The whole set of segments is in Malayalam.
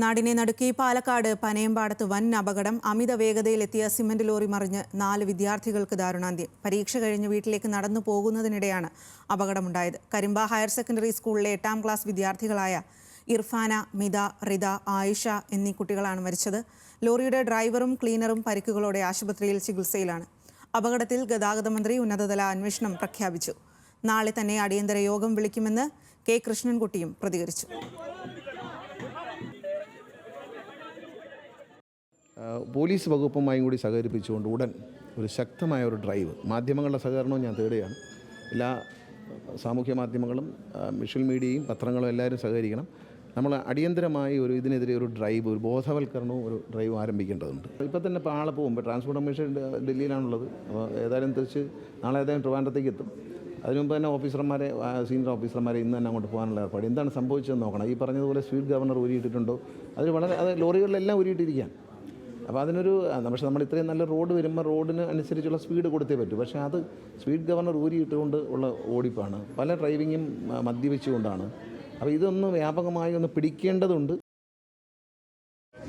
നാടിനെ നടുക്കി പാലക്കാട് പനയമ്പാടത്ത് വൻ അപകടം അമിത വേഗതയിലെത്തിയ സിമന്റ് ലോറി മറിഞ്ഞ് നാല് വിദ്യാർത്ഥികൾക്ക് ദാരുണാന്ത്യം. പരീക്ഷ കഴിഞ്ഞ് വീട്ടിലേക്ക് നടന്നു പോകുന്നതിനിടെയാണ് അപകടമുണ്ടായത്. കരിമ്പ ഹയർ സെക്കൻഡറി സ്കൂളിലെ എട്ടാം ക്ലാസ് വിദ്യാർത്ഥികളായ ഇർഫാന മിത റിത ആയിഷ എന്നീ കുട്ടികളാണ് മരിച്ചത്. ലോറിയുടെ ഡ്രൈവറും ക്ലീനറും പരിക്കുകളോടെ ആശുപത്രിയിൽ ചികിത്സയിലാണ്. അപകടത്തിൽ ഗതാഗത മന്ത്രി ഉന്നതതല അന്വേഷണം പ്രഖ്യാപിച്ചു. നാളെ തന്നെ അടിയന്തര യോഗം വിളിക്കുമെന്ന് കെ കൃഷ്ണൻകുട്ടിയും പ്രതികരിച്ചു. പോലീസ് വകുപ്പുമായും കൂടി സഹകരിപ്പിച്ചുകൊണ്ട് ഉടൻ ഒരു ശക്തമായ ഒരു ഡ്രൈവ് മാധ്യമങ്ങളുടെ സഹകരണവും ഞാൻ തേടുകയാണ്. എല്ലാ സാമൂഹ്യ മാധ്യമങ്ങളും വിഷ്വൽ മീഡിയയും പത്രങ്ങളും എല്ലാവരും സഹകരിക്കണം. നമ്മൾ അടിയന്തരമായി ഒരു ഇതിനെതിരെ ഒരു ഡ്രൈവ് ഒരു ബോധവൽക്കരണവും ഒരു ഡ്രൈവ് ആരംഭിക്കേണ്ടതുണ്ട്. ഇപ്പോൾ തന്നെ ഇപ്പോൾ ആളെ പോകുമ്പോൾ ട്രാൻസ്പോർട്ട് കമ്മീഷൻ ഡൽഹിയിലാണുള്ളത്. അപ്പോൾ ഏതായാലും തിരിച്ച് നാളെ ഏതായാലും ട്രിവാൻഡ്രത്തേക്ക് എത്തും. അതിനു മുമ്പ് തന്നെ ഓഫീസർമാരെ സീനിയർ ഓഫീസർമാരെ ഇന്ന് തന്നെ അങ്ങോട്ട് പോകാനുള്ള ഏർപ്പാട്. എന്താണ് സംഭവിച്ചതെന്ന് നോക്കണം. ഈ പറഞ്ഞതുപോലെ സ്വീറ്റ് ഗവർണർ ഉരിയിട്ടിട്ടുണ്ടോ അതിൽ വളരെ അത് ലോറികളിലെല്ലാം ഊരിയിട്ടിരിക്കുകയാണ്. അപ്പോൾ അതിനൊരു പക്ഷേ നമ്മൾ ഇത്രയും നല്ല റോഡ് വരുമ്പോൾ റോഡിന് അനുസരിച്ചുള്ള സ്പീഡ് കൊടുത്തേ പറ്റൂ. പക്ഷേ അത് സ്പീഡ് ഗവർണർ ഊരിയിട്ടുകൊണ്ട് ഉള്ള ഓടിപ്പാണ്. പല ഡ്രൈവിങ്ങും മദ്യപിച്ചുകൊണ്ടാണ്. അപ്പോൾ ഇതൊന്ന് വ്യാപകമായി ഒന്ന് പിടിക്കേണ്ടതുണ്ട്.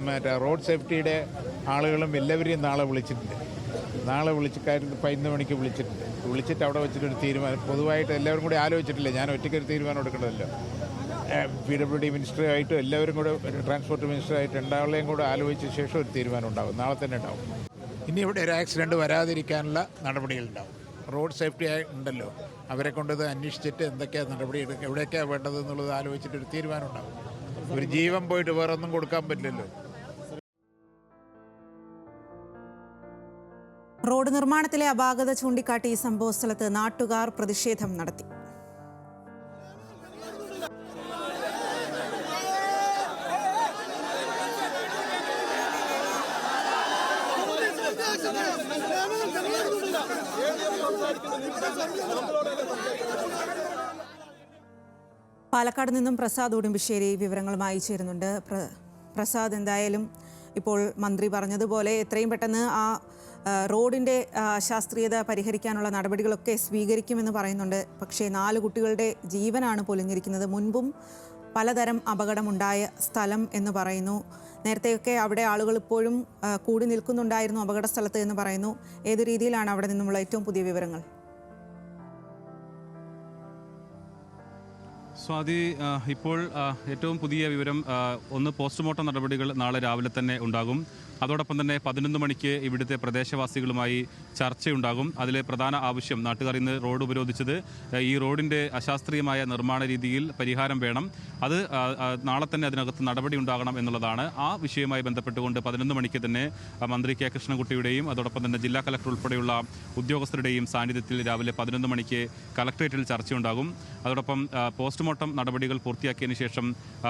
മറ്റേ റോഡ് സേഫ്റ്റിയുടെ ആളുകളും എല്ലാവരെയും നാളെ വിളിച്ചിട്ടുണ്ട്. നാളെ വിളിച്ച് കാര്യം പതിനൊന്ന് മണിക്ക് വിളിച്ചിട്ടുണ്ട്. വിളിച്ചിട്ട് അവിടെ വെച്ചിട്ടൊരു തീരുമാനം പൊതുവായിട്ട് എല്ലാവരും കൂടി ആലോചിച്ചിട്ടില്ല. ഞാൻ ഒറ്റയ്ക്ക് ഒരു തീരുമാനം എടുക്കേണ്ടതല്ലോ. പി ഡബ്ല്യു ഡി മിനിസ്റ്ററായിട്ടും എല്ലാവരും കൂടെ ട്രാൻസ്പോർട്ട് മിനിസ്റ്ററായിട്ട് രണ്ടാളെയും കൂടെ ആലോചിച്ച ശേഷം ഒരു തീരുമാനം ഉണ്ടാകും നാളെ തന്നെ ഉണ്ടാവും. ഇനി ഇവിടെ ഒരു ആക്സിഡന്റ് വരാതിരിക്കാനുള്ള നടപടികളുണ്ടാവും. റോഡ് സേഫ്റ്റി ഉണ്ടല്ലോ. അവരെ കൊണ്ടത് അന്വേഷിച്ചിട്ട് എന്തൊക്കെയാണ് നടപടി എടുക്കുക എവിടെയൊക്കെയാണ് വേണ്ടത് എന്നുള്ളത് ആലോചിച്ചിട്ട് ഒരു തീരുമാനം ഉണ്ടാവും ഒരു ജീവൻ പോയിട്ട് വേറെ ഒന്നും കൊടുക്കാൻ പറ്റില്ലല്ലോ. റോഡ് നിർമ്മാണത്തിലെ അപാകത ചൂണ്ടിക്കാട്ടി ഈ സംഭവസ്ഥലത്ത് നാട്ടുകാർ പ്രതിഷേധം നടത്തി. പാലക്കാട് നിന്നും പ്രസാദ് ഉടുമ്പിശ്ശേരി വിവരങ്ങളുമായി ചേരുന്നുണ്ട്. പ്രസാദ് എന്തായാലും ഇപ്പോൾ മന്ത്രി പറഞ്ഞതുപോലെ എത്രയും പെട്ടെന്ന് ആ റോഡിന്റെ ശാസ്ത്രീയത പരിഹരിക്കാനുള്ള നടപടികളൊക്കെ സ്വീകരിക്കുമെന്ന് പറയുന്നുണ്ട്. പക്ഷേ നാല് കുട്ടികളുടെ ജീവനാണ് പൊലിഞ്ഞിരിക്കുന്നത്. മുൻപും പലതരം അപകടമുണ്ടായ സ്ഥലം എന്ന് പറയുന്നു. നേരത്തെയൊക്കെ അവിടെ ആളുകൾ ഇപ്പോഴും കൂടി നിൽക്കുന്നുണ്ടായിരുന്നു അപകട സ്ഥലത്ത് എന്ന് പറയുന്നു. ഏത് രീതിയിലാണ് അവിടെ നിന്നുമുള്ള ഏറ്റവും പുതിയ വിവരങ്ങൾ? സ്വാതി ഇപ്പോൾ ഏറ്റവും പുതിയ വിവരം ഒന്ന് പോസ്റ്റ്മോർട്ടം നടപടികൾ നാളെ രാവിലെ തന്നെ ഉണ്ടാകും. അതോടൊപ്പം തന്നെ പതിനൊന്ന് മണിക്ക് ഇവിടുത്തെ പ്രദേശവാസികളുമായി ചർച്ചയുണ്ടാകും. അതിലെ പ്രധാന ആവശ്യം നാട്ടുകാർ ഇന്ന് റോഡ് ഉപരോധിച്ചത് ഈ റോഡിന്റെ അശാസ്ത്രീയമായ നിർമ്മാണ രീതിയിൽ പരിഹാരം വേണം. അത് നാളെ തന്നെ അതിനകത്ത് നടപടി ഉണ്ടാകണം എന്നുള്ളതാണ്. ആ വിഷയവുമായി ബന്ധപ്പെട്ടുകൊണ്ട് പതിനൊന്ന് മണിക്ക് തന്നെ മന്ത്രി കെ കൃഷ്ണൻകുട്ടിയുടെയും അതോടൊപ്പം തന്നെ ജില്ലാ കലക്ടർ ഉൾപ്പെടെയുള്ള ഉദ്യോഗസ്ഥരുടെയും സാന്നിധ്യത്തിൽ രാവിലെ പതിനൊന്ന് മണിക്ക് കലക്ട്രേറ്റിൽ ചർച്ചയുണ്ടാകും. അതോടൊപ്പം പോസ്റ്റ്മോർട്ടം നടപടികൾ പൂർത്തിയാക്കിയതിനു ശേഷം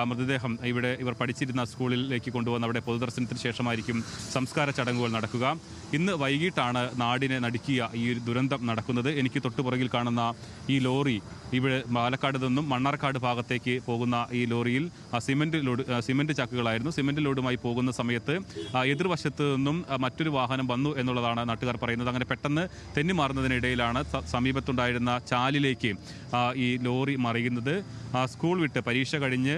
മൃതദേഹം ഇവിടെ ഇവർ പഠിച്ചിരുന്ന സ്കൂളിലേക്ക് കൊണ്ടുവന്ന് അവിടെ പൊതുദർശനത്തിന് ശേഷമായിരിക്കും സംസ്കാര ചടങ്ങുകൾ നടക്കുക. ഇന്ന് വൈകിട്ടാണ് നാടിനെ നടുക്കിയ ഈ ദുരന്തം നടക്കുന്നത്. എനിക്ക് തൊട്ടുപുറകിൽ കാണുന്ന ഈ ലോറി ഇവിടെ പാലക്കാട് നിന്നും മണ്ണാർക്കാട് ഭാഗത്തേക്ക് പോകുന്ന ഈ ലോറിയിൽ സിമെന്റ് ലോഡ് സിമെന്റ് ചാക്കുകളായിരുന്നു. സിമന്റ് ലോഡുമായി പോകുന്ന സമയത്ത് എതിർവശത്ത് നിന്നും മറ്റൊരു വാഹനം വന്നു എന്നുള്ളതാണ് നാട്ടുകാർ പറയുന്നത്. അങ്ങനെ പെട്ടെന്ന് തെന്നിമാറുന്നതിനിടയിലാണ് സമീപത്തുണ്ടായിരുന്ന ചാലിലേക്ക് ഈ ലോറി മറിയുന്നത്. സ്കൂൾ വിട്ട് പരീക്ഷ കഴിഞ്ഞ്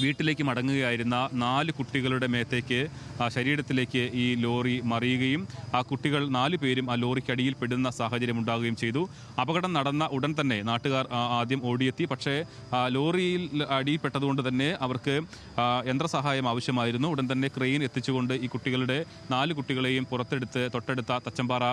വീട്ടിലേക്ക് മടങ്ങുകയായിരുന്ന നാല് കുട്ടികളുടെ മേത്തേക്ക് ശരീരത്തിലേക്ക് ഈ ലോറി മറിയുകയും ആ കുട്ടികൾ നാല് പേരും ആ ലോറിക്കടിയിൽ പെടുന്ന സാഹചര്യം ഉണ്ടാകുകയും ചെയ്തു. അപകടം നടന്ന ഉടൻ തന്നെ നാട്ടുകാർ ആദ്യം ഓടിയെത്തി. പക്ഷേ ലോറിയിൽ അടിയിൽപ്പെട്ടതുകൊണ്ട് തന്നെ അവർക്ക് യന്ത്രസഹായം ആവശ്യമായിരുന്നു. ഉടൻ തന്നെ ക്രെയിൻ എത്തിച്ചുകൊണ്ട് ഈ കുട്ടികളുടെ നാല് കുട്ടികളെയും പുറത്തെടുത്ത് തൊട്ടടുത്ത തച്ചമ്പാറ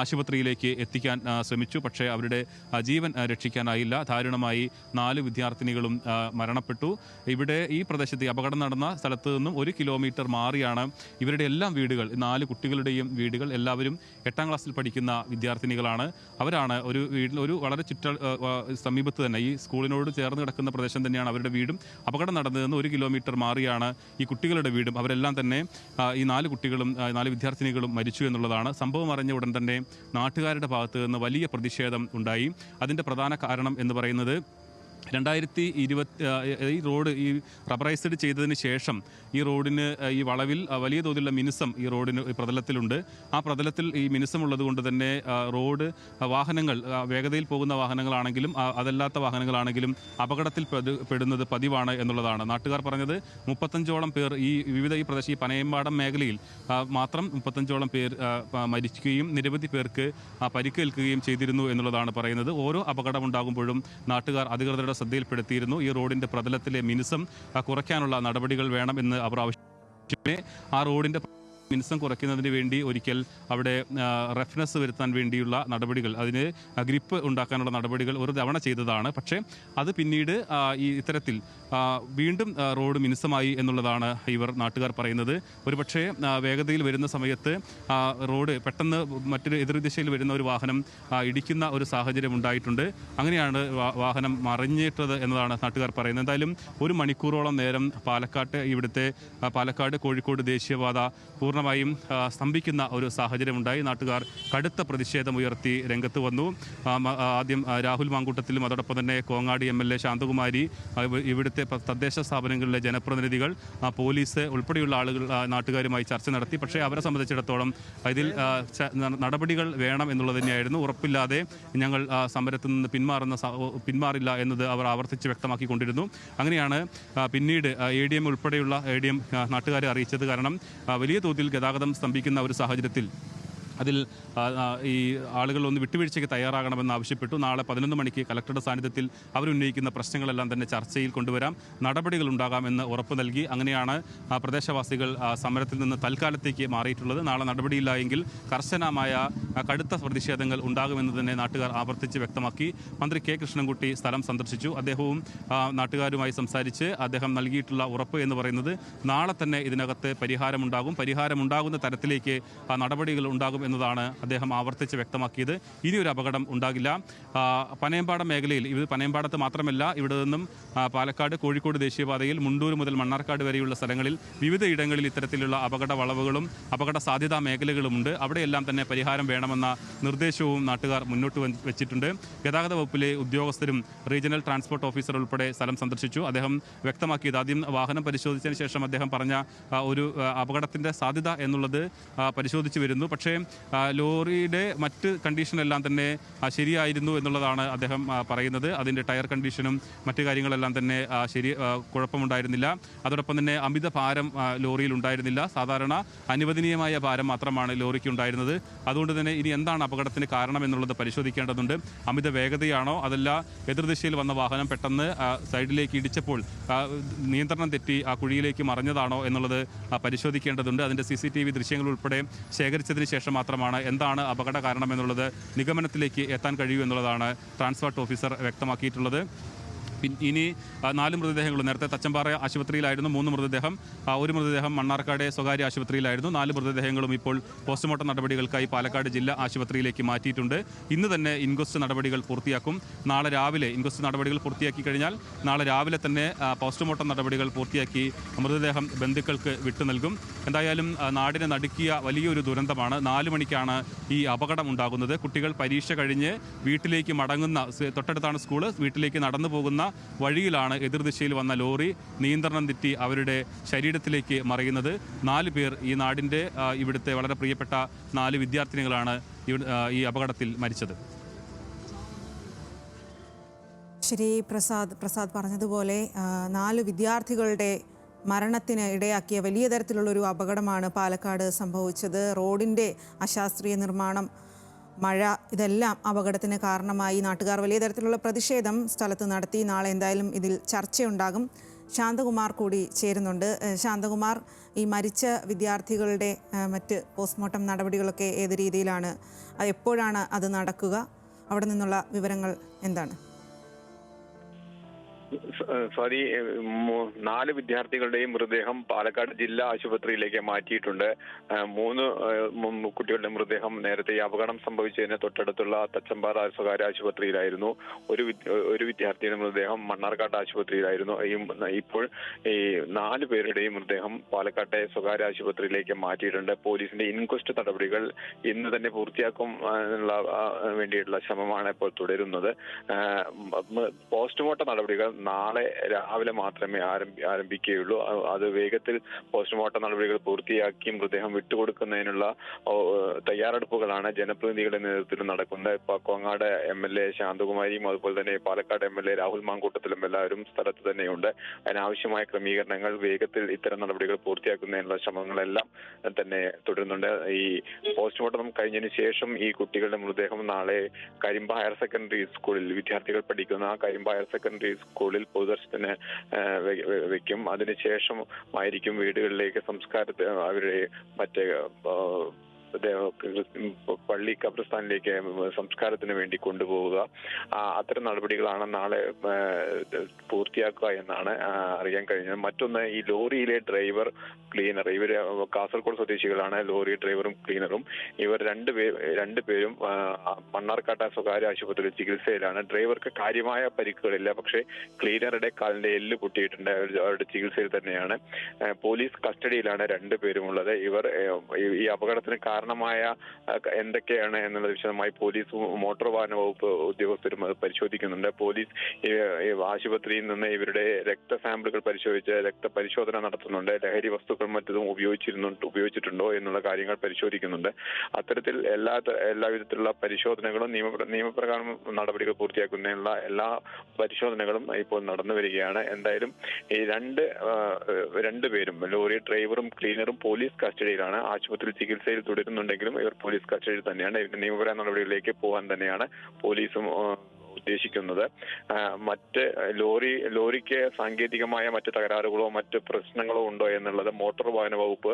ആശുപത്രിയിലേക്ക് എത്തിക്കാൻ ശ്രമിച്ചു. പക്ഷേ അവരുടെ ജീവൻ രക്ഷിക്കാനായില്ല. ദാരുണമായി നാല് വിദ്യാർത്ഥിനികളും മരണപ്പെട്ടു. ഇവിടെ ഈ പ്രദേശത്ത് അപകടം നടന്ന സ്ഥലത്ത് നിന്നും ഒരു കിലോമീറ്റർ മാറിയാണ് ഇവരുടെ എല്ലാം വീടുകൾ. നാല് കുട്ടികളുടെയും വീടുകൾ എല്ലാവരും എട്ടാം ക്ലാസ്സിൽ പഠിക്കുന്ന വിദ്യാർത്ഥിനികളാണ്. അവരാണ് ഒരു വീട്ടിൽ ഒരു വളരെ ചുറ്റ സമീപത്ത് തന്നെ ഈ സ്കൂളിനോട് ചേർന്ന് കിടക്കുന്ന പ്രദേശം തന്നെയാണ് അവരുടെ വീടും. അപകടം നടന്നതെന്ന് ഒരു കിലോമീറ്റർ മാറിയാണ് ഈ കുട്ടികളുടെ വീടും. അവരെല്ലാം തന്നെ ഈ നാല് കുട്ടികളും നാല് വിദ്യാർത്ഥിനികളും മരിച്ചു എന്നുള്ളതാണ് സംഭവം അറിഞ്ഞ ഉടൻ തന്നെ നാട്ടുകാരുടെ ഭാഗത്ത് നിന്ന് വലിയ പ്രതിഷേധം ഉണ്ടായി. അതിന്റെ പ്രധാന കാരണം എന്ന് പറയുന്നത് രണ്ടായിരത്തി ഇരുപത്തി ഈ റോഡ് ഈ റബ്ബറൈസ്ഡ് ചെയ്തതിന് ശേഷം ഈ റോഡിന് ഈ വളവിൽ വലിയ തോതിലുള്ള മിനുസം ഈ റോഡിന് പ്രതലത്തിലുണ്ട്. ആ പ്രതലത്തിൽ ഈ മിനുസം ഉള്ളത് കൊണ്ട് തന്നെ റോഡ് വാഹനങ്ങൾ വേഗതയിൽ പോകുന്ന വാഹനങ്ങളാണെങ്കിലും അതല്ലാത്ത വാഹനങ്ങളാണെങ്കിലും അപകടത്തിൽ പെടുന്നത് പതിവാണ് എന്നുള്ളതാണ്. നാട്ടുകാർ പറഞ്ഞത് മുപ്പത്തഞ്ചോളം പേർ ഈ വിവിധ ഈ പ്രദേശം ഈ പനയമ്പാടം മേഖലയിൽ മാത്രം മുപ്പത്തഞ്ചോളം പേർ മരിക്കുകയും നിരവധി പേർക്ക് പരിക്കേൽക്കുകയും ചെയ്തിരുന്നു എന്നുള്ളതാണ് പറയുന്നത്. ഓരോ അപകടം ഉണ്ടാകുമ്പോഴും നാട്ടുകാർ അധികൃതരുടെ ശ്രദ്ധയിൽപ്പെടുത്തിയിരുന്നു. ഈ റോഡിന്റെ പ്രതലത്തിലെ മിനുസം കുറയ്ക്കാനുള്ള നടപടികൾ വേണം എന്ന് അവർ ആവശ്യമേ ആ റോഡിന്റെ മിനുസം കുറയ്ക്കുന്നതിന് വേണ്ടി ഒരിക്കൽ അവിടെ റെഫ്നസ് വരുത്താൻ വേണ്ടിയുള്ള നടപടികൾ അതിന് ഗ്രിപ്പ് ഉണ്ടാക്കാനുള്ള നടപടികൾ ഒരു തവണ ചെയ്തതാണ്. പക്ഷേ അത് പിന്നീട് ഈ ഇത്തരത്തിൽ വീണ്ടും റോഡ് മിനുസമായി എന്നുള്ളതാണ് ഇവർ നാട്ടുകാർ പറയുന്നത്. ഒരുപക്ഷേ വേഗതയിൽ വരുന്ന സമയത്ത് റോഡ് പെട്ടെന്ന് മറ്റൊരു എതിർദിശയിൽ വരുന്ന ഒരു വാഹനം ഇടിക്കുന്ന ഒരു സാഹചര്യം ഉണ്ടായിട്ടുണ്ട്. അങ്ങനെയാണ് വാഹനം മറിഞ്ഞിട്ടത് എന്നതാണ് നാട്ടുകാർ പറയുന്നത്. എന്തായാലും ഒരു മണിക്കൂറോളം നേരം പാലക്കാട്ട് ഇവിടുത്തെ പാലക്കാട് കോഴിക്കോട് ദേശീയപാത പൂർണമായും സ്തംഭിക്കുന്ന ഒരു സാഹചര്യം ഉണ്ടായി നാട്ടുകാർ കടുത്ത പ്രതിഷേധം ഉയർത്തി രംഗത്ത് വന്നു. ആദ്യം രാഹുൽ മാങ്കൂട്ടത്തിലും അതോടൊപ്പം തന്നെ Kongadi M L A Shanthakumari ഇവിടുത്തെ തദ്ദേശ സ്ഥാപനങ്ങളിലെ ജനപ്രതിനിധികൾ പോലീസ് ഉൾപ്പെടെയുള്ള ആളുകൾ നാട്ടുകാരുമായി ചർച്ച നടത്തി. പക്ഷേ അവരെ സംബന്ധിച്ചിടത്തോളം ഇതിൽ നടപടികൾ വേണം എന്നുള്ളത് തന്നെയായിരുന്നു. ഉറപ്പില്ലാതെ ഞങ്ങൾ സമരത്തിൽ നിന്ന് പിന്മാറുന്ന പിന്മാറില്ല എന്നത് അവർ ആവർത്തിച്ച് വ്യക്തമാക്കിക്കൊണ്ടിരുന്നു. അങ്ങനെയാണ് പിന്നീട് എ ഡി എം ഉൾപ്പെടെയുള്ള എ ഡി എം നാട്ടുകാരെ അറിയിച്ചത് കാരണം വലിയ തോതിൽ ഗതാഗതം സ്തംഭിക്കുന്ന ഒരു സാഹചര്യത്തിൽ അതിൽ ഈ ആളുകൾ ഒന്ന് വിട്ടുവീഴ്ചയ്ക്ക് തയ്യാറാകണമെന്ന് ആവശ്യപ്പെട്ടു. നാളെ പതിനൊന്ന് മണിക്ക് കലക്ടറുടെ സാന്നിധ്യത്തിൽ അവരുന്നയിക്കുന്ന പ്രശ്നങ്ങളെല്ലാം തന്നെ ചർച്ചയിൽ കൊണ്ടുവരാം. നടപടികൾ ഉണ്ടാകാമെന്ന് ഉറപ്പ് നൽകി. അങ്ങനെയാണ് പ്രദേശവാസികൾ സമരത്തിൽ നിന്ന് തൽക്കാലത്തേക്ക് മാറിയിട്ടുള്ളത്. നാളെ നടപടിയില്ലായെങ്കിൽ കർശനമായ കടുത്ത പ്രതിഷേധങ്ങൾ ഉണ്ടാകുമെന്ന് തന്നെ നാട്ടുകാർ ആവർത്തിച്ച് വ്യക്തമാക്കി. മന്ത്രി കെ. കൃഷ്ണൻകുട്ടി സ്ഥലം സന്ദർശിച്ചു. അദ്ദേഹവും നാട്ടുകാരുമായി സംസാരിച്ച് അദ്ദേഹം നൽകിയിട്ടുള്ള ഉറപ്പ് എന്ന് പറയുന്നത് നാളെ തന്നെ ഇതിനകത്ത് പരിഹാരമുണ്ടാകും. പരിഹാരമുണ്ടാകുന്ന തരത്തിലേക്ക് നടപടികൾ ഉണ്ടാകും എന്നതാണ് അദ്ദേഹം ആവർത്തിച്ച് വ്യക്തമാക്കിയത്. ഇനി ഒരു അപകടം ഉണ്ടാകില്ല. പനയമ്പാടം മേഖലയിൽ ഇത് പനയമ്പാടത്ത് മാത്രമല്ല ഇവിടെ നിന്നും പാലക്കാട് കോഴിക്കോട് ദേശീയപാതയിൽ മുണ്ടൂർ മുതൽ മണ്ണാർക്കാട് വരെയുള്ള സ്ഥലങ്ങളിൽ വിവിധ ഇടങ്ങളിൽ ഇത്തരത്തിലുള്ള അപകട വളവുകളും അപകട സാധ്യതാ മേഖലകളുമുണ്ട്. അവിടെയെല്ലാം തന്നെ പരിഹാരം വേണമെന്ന നിർദ്ദേശവും നാട്ടുകാർ മുന്നോട്ട് വെച്ചിട്ടുണ്ട്. ഗതാഗത വകുപ്പിലെ ഉദ്യോഗസ്ഥരും റീജിയണൽ ട്രാൻസ്പോർട്ട് ഓഫീസർ ഉൾപ്പെടെ സ്ഥലം സന്ദർശിച്ചു. അദ്ദേഹം വ്യക്തമാക്കിയത് ആദ്യം വാഹനം പരിശോധിച്ചതിന് ശേഷം അദ്ദേഹം പറഞ്ഞ ഒരു അപകടത്തിന്റെ സാധ്യത എന്നുള്ളത് പരിശോധിച്ചു വരുന്നു. പക്ഷേ ലോറിയുടെ മറ്റ് കണ്ടീഷനെല്ലാം തന്നെ ശരിയായിരുന്നു എന്നുള്ളതാണ് അദ്ദേഹം പറയുന്നത്. അതിന്റെ ടയർ കണ്ടീഷനും മറ്റു കാര്യങ്ങളെല്ലാം തന്നെ ശരി കുഴപ്പമുണ്ടായിരുന്നില്ല. അതോടൊപ്പം തന്നെ അമിത ഭാരം ലോറിയിൽ ഉണ്ടായിരുന്നില്ല. സാധാരണ അനുവദനീയമായ ഭാരം മാത്രമാണ് ലോറിക്ക് ഉണ്ടായിരുന്നത് അതുകൊണ്ട് തന്നെ ഇനി എന്താണ് അപകടത്തിന് കാരണം എന്നുള്ളത് പരിശോധിക്കേണ്ടതുണ്ട്. അമിത വേഗതയാണോ? അതല്ല എതിർദിശയിൽ വന്ന വാഹനം പെട്ടെന്ന് സൈഡിലേക്ക് ഇടിച്ചപ്പോൾ നിയന്ത്രണം തെറ്റി ആ കുഴിയിലേക്ക് മറിഞ്ഞതാണോ എന്നുള്ളത് പരിശോധിക്കേണ്ടതുണ്ട്. അതിന്റെ സി സി ടി വി ദൃശ്യങ്ങൾ ഉൾപ്പെടെ ശേഖരിച്ചതിന് ശേഷം മാത്രമാണ്. എന്താണ് അപകട കാരണം എന്നുള്ളത് നിഗമനത്തിലേക്ക് എത്താൻ കഴിയൂ എന്നുള്ളതാണ് ട്രാൻസ്പോർട്ട് ഓഫീസർ വ്യക്തമാക്കിയിട്ടുള്ളത്. ഇനി നാല് മൃതദേഹങ്ങൾ നേരത്തെ തച്ചമ്പാറ ആശുപത്രിയിലായിരുന്നു മൂന്ന് മൃതദേഹം. ഒരു മൃതദേഹം മണ്ണാർക്കാട് സ്വകാര്യ ആശുപത്രിയിലായിരുന്നു. നാല് മൃതദേഹങ്ങളും ഇപ്പോൾ പോസ്റ്റ്മോർട്ടം നടപടികൾക്കായി പാലക്കാട് ജില്ലാ ആശുപത്രിയിലേക്ക് മാറ്റിയിട്ടുണ്ട്. ഇന്ന് തന്നെ ഇൻക്വസ്റ്റ് നടപടികൾ പൂർത്തിയാക്കും. നാളെ രാവിലെ ഇൻക്വസ്റ്റ് നടപടികൾ പൂർത്തിയാക്കി കഴിഞ്ഞാൽ നാളെ രാവിലെ തന്നെ പോസ്റ്റ്മോർട്ടം നടപടികൾ പൂർത്തിയാക്കി മൃതദേഹം ബന്ധുക്കൾക്ക് വിട്ടു നൽകും. എന്തായാലും നാടിനെ നടുക്കിയ വലിയൊരു ദുരന്തമാണ്. നാല് മണിക്കാണ് ഈ അപകടം ഉണ്ടാകുന്നത്. കുട്ടികൾ പരീക്ഷ കഴിഞ്ഞ് വീട്ടിലേക്ക് മടങ്ങുന്ന തൊട്ടടുത്താണ് സ്കൂൾ. വീട്ടിലേക്ക് നടന്നു പോകുന്ന വഴിയിലാണ് എതിർദിശയിൽ വന്ന ലോറി നിയന്ത്രണം തെറ്റി അവരുടെ ശരീരത്തിലേക്ക് മറയുന്നത്. നാല് പേർ ഈ നാടിന്റെ ഇവിടുത്തെ വളരെ പ്രിയപ്പെട്ട നാല് വിദ്യാർത്ഥിനികളാണ് ഈ അപകടത്തിൽ മരിച്ചത്. ശരി പ്രസാദ് പ്രസാദ് പറഞ്ഞതുപോലെ നാല് വിദ്യാർത്ഥികളുടെ മരണത്തിന് ഇടയാക്കിയ വലിയ തരത്തിലുള്ളൊരു അപകടമാണ് പാലക്കാട് സംഭവിച്ചത്. റോഡിന്റെ അശാസ്ത്രീയ നിർമ്മാണം മഴ ഇതെല്ലാം അപകടത്തിന് കാരണമായി. നാട്ടുകാർ വലിയ തരത്തിലുള്ള പ്രതിഷേധം സ്ഥലത്ത് നടത്തി. നാളെ എന്തായാലും ഇതിൽ ചർച്ചയുണ്ടാകും. ശാന്തകുമാർ കൂടി ചേരുന്നുണ്ട്. ശാന്തകുമാർ ഈ മരിച്ച വിദ്യാർത്ഥികളുടെ മറ്റ് പോസ്റ്റ്മോർട്ടം നടപടികളൊക്കെ ഏത് രീതിയിലാണ്? എപ്പോഴാണ് അത് നടക്കുക? അവിടെ നിന്നുള്ള വിവരങ്ങൾ എന്താണ്? സ- സ്വാതി ഏഹ്, മൂ- നാല് വിദ്യാർത്ഥികളുടെയും മൃതദേഹം പാലക്കാട് ജില്ലാ ആശുപത്രിയിലേക്ക് മാറ്റിയിട്ടുണ്ട്. മൂന്ന് കുട്ടികളുടെ മൃതദേഹം നേരത്തെ ഈ അപകടം സംഭവിച്ചതിന് തൊട്ടടുത്തുള്ള തച്ചമ്പാറ സ്വകാര്യ ആശുപത്രിയിലായിരുന്നു. ഒരു ഒരു വിദ്യാർത്ഥിയുടെ മൃതദേഹം മണ്ണാർക്കാട് ആശുപത്രിയിലായിരുന്നു. ഇപ്പോൾ ഈ നാല് പേരുടെയും മൃതദേഹം പാലക്കാട്ടെ സ്വകാര്യ ആശുപത്രിയിലേക്ക് മാറ്റിയിട്ടുണ്ട്. പോലീസിന്റെ ഇൻക്വസ്റ്റ് നടപടികൾ ഇന്ന് തന്നെ പൂർത്തിയാക്കും എന്നുള്ള വേണ്ടിയിട്ടുള്ള ശ്രമമാണ് ഇപ്പോൾ തുടരുന്നത്. പോസ്റ്റ്മോർട്ടം നടപടികൾ നാളെ രാവിലെ മാത്രമേ ആരംഭി ആരംഭിക്കുകയുള്ളൂ. അത് വേഗത്തിൽ പോസ്റ്റ്മോർട്ടം നടപടികൾ പൂർത്തിയാക്കി മൃതദേഹം വിട്ടുകൊടുക്കുന്നതിനുള്ള തയ്യാറെടുപ്പുകളാണ് ജനപ്രതിനിധികളുടെ നേതൃത്വത്തിൽ നടക്കുന്നത്. കോങ്ങാട് എം എൽ എ ശാന്തകുമാരിയും അതുപോലെ തന്നെ Palakkad M L A Rahul മാങ്കൂട്ടത്തിലും എല്ലാവരും സ്ഥലത്ത് തന്നെയുണ്ട്. അതിനാവശ്യമായ ക്രമീകരണങ്ങൾ വേഗത്തിൽ ഇത്തരം നടപടികൾ പൂർത്തിയാക്കുന്നതിനുള്ള ശ്രമങ്ങളെല്ലാം തന്നെ തുടരുന്നുണ്ട്. ഈ പോസ്റ്റ്മോർട്ടം കഴിഞ്ഞതിന് ശേഷം ഈ കുട്ടികളുടെ മൃതദേഹം നാളെ കരിമ്പ ഹയർ സെക്കൻഡറി സ്കൂളിൽ വിദ്യാർത്ഥികൾ പഠിക്കുന്ന കരിമ്പ ഹയർ സെക്കൻഡറി സ്കൂളിൽ പൊതുദർശനത്തിന് വെക്കും. അതിനുശേഷം ആയിരിക്കും വീടുകളിലേക്ക് സംസ്കാരത്തെ അവരുടെ മറ്റേ ദേവ- പള്ളി കബ്രസ്ഥാനിലേക്ക് സംസ്കാരത്തിന് വേണ്ടി കൊണ്ടുപോവുക. അത്തരം നടപടികളാണ് നാളെ പൂർത്തിയാക്കുക എന്നാണ് അറിയാൻ കഴിഞ്ഞത്. മറ്റൊന്ന് ഈ ലോറിയിലെ ഡ്രൈവർ ക്ലീനർ ഇവർ കാസർഗോഡ് സ്വദേശികളാണ് ലോറി ഡ്രൈവറും ക്ലീനറും. ഇവർ രണ്ടുപേ രണ്ടുപേരും പേരും മണ്ണാർക്കാട്ട സ്വകാര്യ ആശുപത്രിയിൽ ചികിത്സയിലാണ്. ഡ്രൈവർക്ക് കാര്യമായ പരിക്കുകളില്ല. പക്ഷേ ക്ലീനറുടെ കാലിന്റെ എല്ല് പൊട്ടിയിട്ടുണ്ട്. അവരുടെ ചികിത്സയിൽ തന്നെയാണ്. പോലീസ് കസ്റ്റഡിയിലാണ് രണ്ടുപേരും ഉള്ളത് ഇവർ ഈ- അപകടത്തിന് അപകടത്തിന് കാരണമായ എന്തൊക്കെയാണ് എന്നുള്ളത് വിശദമായി പോലീസ് മോട്ടോർ വാഹന വകുപ്പ് ഉദ്യോഗസ്ഥരും അത് പരിശോധിക്കുന്നുണ്ട്. പോലീസ് ആശുപത്രിയിൽ നിന്ന് ഇവരുടെ രക്ത സാമ്പിളുകൾ പരിശോധിച്ച് രക്തപരിശോധന നടത്തുന്നുണ്ട്. ലഹരി വസ്തുക്കൾ മറ്റതും ഉപയോഗിച്ചിരുന്നുണ്ട് ഉപയോഗിച്ചിട്ടുണ്ടോ എന്നുള്ള കാര്യങ്ങൾ പരിശോധിക്കുന്നുണ്ട്. അത്തരത്തിൽ എല്ലാ എല്ലാവിധത്തിലുള്ള എല്ലാ വിധത്തിലുള്ള പരിശോധനകളും നിയമ നിയമപ്രകാരം നടപടികൾ പൂർത്തിയാക്കുന്നതിനുള്ള എല്ലാ പരിശോധനകളും ഇപ്പോൾ നടന്നു വരികയാണ്. എന്തായാലും ഈ രണ്ട് രണ്ടുപേരും ലോറി ഡ്രൈവറും ക്ലീനറും പോലീസ് കസ്റ്റഡിയിലാണ് ആശുപത്രി ചികിത്സയിൽ തുടരുന്നുണ്ടെങ്കിലും ഇവർ പോലീസ് കസ്റ്റഡിയിൽ തന്നെയാണ്. നിയമപരമായ നടപടികളിലേക്ക് പോകാൻ തന്നെയാണ് പോലീസും ഉദ്ദേശിക്കുന്നത്. മറ്റ് ലോറി ലോറിക്ക് സാങ്കേതികമായ മറ്റ് തകരാറുകളോ മറ്റ് പ്രശ്നങ്ങളോ ഉണ്ടോ എന്നുള്ളത് മോട്ടോർ വാഹന വകുപ്പ്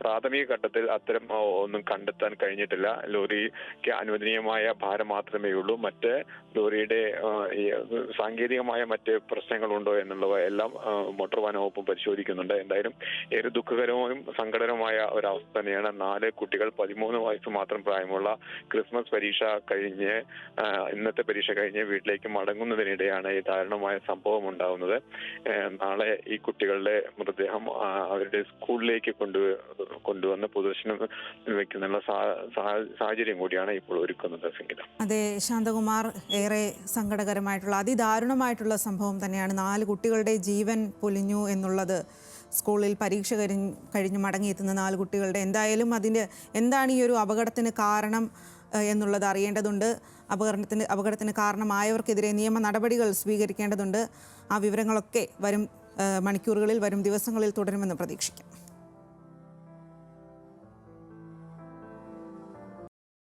പ്രാഥമിക ഘട്ടത്തിൽ അത്തരം ഒന്നും കണ്ടെത്താൻ കഴിഞ്ഞിട്ടില്ല. ലോറിക്ക് അനുവദനീയമായ ഭാരം മാത്രമേ ഉള്ളൂ. മറ്റ് ലോറിയുടെ സാങ്കേതികമായ മറ്റ് പ്രശ്നങ്ങളുണ്ടോ എന്നുള്ളവ എല്ലാം മോട്ടോർ വാഹന വകുപ്പ് പരിശോധിക്കുന്നുണ്ട്. എന്തായാലും ഏറെ ദുഃഖകരവും സങ്കടകരമായ ഒരവസ്ഥ തന്നെയാണ്. നാല് കുട്ടികൾ പതിമൂന്ന് വയസ്സ് മാത്രം പ്രായമുള്ള ക്രിസ്മസ് പരീക്ഷ കഴിഞ്ഞ് ഇന്നത്തെ പരീക്ഷ കഴിഞ്ഞ് വീട്ടിലേക്ക് മടങ്ങുന്നതിനിടെയാണ് ഈ ദാരുണമായ സംഭവം ഉണ്ടാവുന്നത്. നാളെ ഈ കുട്ടികളുടെ മൃതദേഹം അവരുടെ സ്കൂളിലേക്ക് കൊണ്ടു കൊണ്ടുവന്ന് പൊതുദർശനം സാ- സാഹചര്യം കൂടിയാണ് ഇപ്പോൾ ഒരുക്കുന്നത് സംഗീത. അതെ ശാന്തകുമാർ ഏറെ സങ്കടകരമായിട്ടുള്ള അതിദാരുണമായിട്ടുള്ള സംഭവം തന്നെയാണ് നാല് കുട്ടികളുടെ ജീവൻ പൊലിഞ്ഞു എന്നുള്ളത്. സ്കൂളിൽ പരീക്ഷ കഴിഞ്ഞ് കഴിഞ്ഞ് മടങ്ങിയെത്തുന്ന നാല് കുട്ടികളുടെ എന്തായാലും അതിന്റെ എന്താണ് ഈ ഒരു അപകടത്തിന് കാരണം എന്നുള്ളത് അറിയേണ്ടതുണ്ട്. അപകടത്തിന് അപകടത്തിന് കാരണമായവർക്കെതിരെ നിയമ നടപടികൾ സ്വീകരിക്കേണ്ടതുണ്ട്. ആ വിവരങ്ങളൊക്കെ വരും മണിക്കൂറുകളിൽ വരും ദിവസങ്ങളിൽ തുടരുമെന്ന് പ്രതീക്ഷിക്കാം.